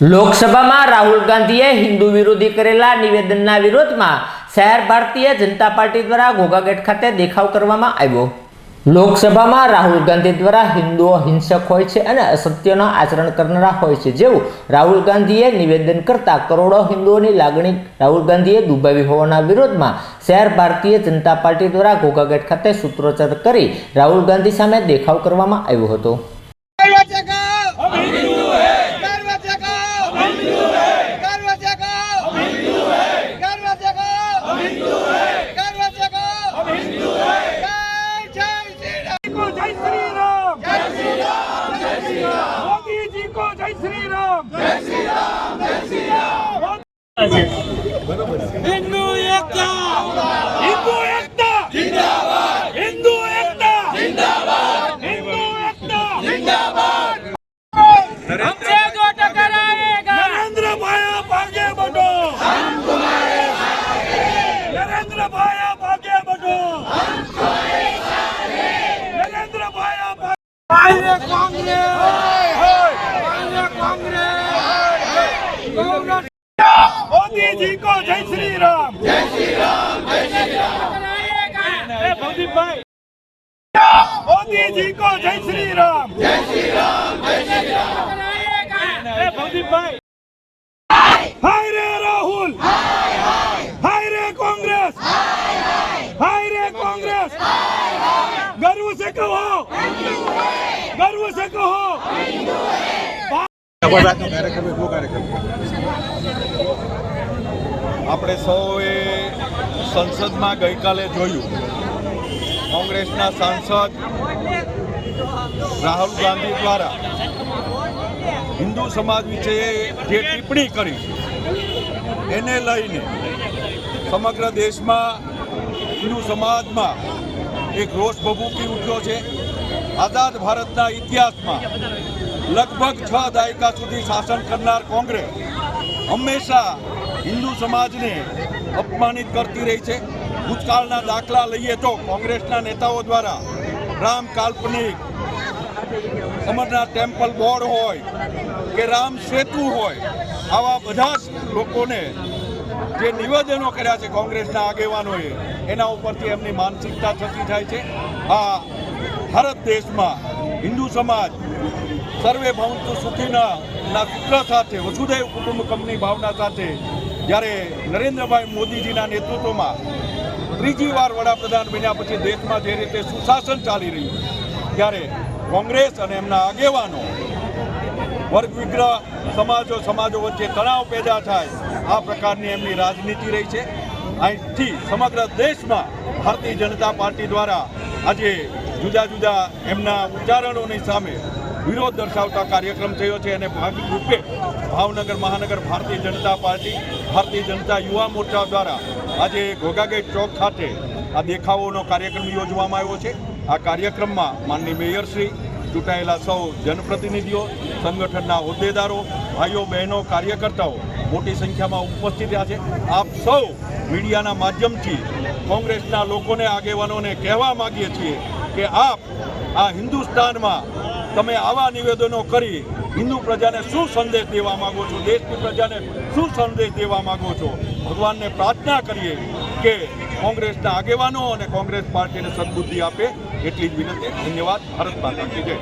લોકસભામાં રાહુલ ગાંધીએ હિન્દુ વિરોધી કરેલા નિવેદનના વિરોધમાં શહેર ભારતીય જનતા પાર્ટી દ્વારા ઘોઘાગેટ ખાતે દેખાવ કરવામાં આવ્યો. લોકસભામાં રાહુલ ગાંધી દ્વારા હિન્દુઓ હિંસક હોય છે અને અસત્યનો આચરણ કરનારા હોય છે જેવું રાહુલ ગાંધીએ નિવેદન કરતા કરોડો હિન્દુઓની લાગણી રાહુલ ગાંધીએ દુભાવી હોવાના વિરોધમાં શહેર ભારતીય જનતા પાર્ટી દ્વારા ઘોઘાગેટ ખાતે સૂત્રોચ્ચાર કરી રાહુલ ગાંધી સામે દેખાવ કરવામાં આવ્યો હતો. Messi, Messi, मोदी जी को जय श्री राम जय श्री राम जय श्री राम मोदी भाई। मोदी जी को जय श्री राम जय श्री राम जय श्री राम हाय रे राहुल। हाय रे कांग्रेस। हाय रे कांग्रेस। गर्व से कहो। गर्व से कहो। આપણે સૌએ સંસદમાં ગઈકાલે જોયું. કોંગ્રેસના સાંસદ રાહુલ ગાંધી દ્વારા હિન્દુ સમાજ વિશે જે ટિપ્પણી કરી એને લઈને સમગ્ર દેશમાં હિન્દુ સમાજમાં એક રોષ ભભૂકી ઉઠ્યો છે. આઝાદ ભારતના ઇતિહાસમાં લગભગ છ દાયકા સુધી શાસન કરનાર કોંગ્રેસ હંમેશા હિન્દુ સમાજને અપમાનિત કરતી રહી છે. ભૂતકાળના દાખલા લઈએ તો કોંગ્રેસના નેતાઓ દ્વારા રામ કાલ્પનિક અમરનાથ ટેમ્પલ બોર્ડ હોય કે રામ સેતુ હોય, આવા બધા જ લોકોને જે નિવેદનો કર્યા છે કોંગ્રેસના આગેવાનોએ, એના ઉપરથી એમની માનસિકતા થતી જાય છે. આ ભારત દેશમાં હિન્દુ સમાજ સર્વે ભવંતુ સુખીના ના સૂત્ર સાથે વસુદૈવ કુટુંબકમની ભાવના સાથે જ્યારે નરેન્દ્રભાઈ મોદીજીના નેતૃત્વમાં ત્રીજી વાર વડાપ્રધાન બન્યા પછી દેશમાં જે રીતે સુશાસન ચાલી રહ્યું ત્યારે કોંગ્રેસ અને એમના આગેવાનો વર્ગ વિગ્રહ, સમાજો સમાજો વચ્ચે તણાવ પેદા થાય, આ પ્રકારની એમની રાજનીતિ રહી છે. અહીંથી સમગ્ર દેશમાં ભારતીય જનતા પાર્ટી દ્વારા આજે જુદા જુદા એમના ઉચ્ચારણોની સામે વિરોધ દર્શાવતા કાર્યક્રમ થયો છે અને ભાગરૂપે ભાવનગર મહાનગર ભારતીય જનતા પાર્ટી, ભારતીય જનતા યુવા મોરચા દ્વારા આજે ઘોઘાગેટ ચોક ખાતે આ દેખાવોનો કાર્યક્રમ યોજવામાં આવ્યો છે. આ કાર્યક્રમમાં માનની મેયરશ્રી ચૂંટાયેલા સૌ જનપ્રતિનિધિઓ, સંગઠનના હોદ્દેદારો, ભાઈઓ, બહેનો, કાર્યકર્તાઓ મોટી સંખ્યામાં ઉપસ્થિત રહ્યા છે. આપ સૌ મીડિયાના માધ્યમથી કોંગ્રેસના લોકોને, આગેવાનોને કહેવા માગીએ છીએ કે આપ આ હિન્દુસ્તાનમાં તમે આવા નિવેદનો કરી હિન્દુ પ્રજાને શું સંદેશ દેવા માંગો છો? દેશની પ્રજાને શું સંદેશ દેવા માંગો છો? ભગવાનને પ્રાર્થના કરીએ કે કોંગ્રેસના આગેવાનો અને કોંગ્રેસ પાર્ટીને સદબુદ્ધિ આપે. એટલી જ વિનંતી. ધન્યવાદ. ભારત માતા જય.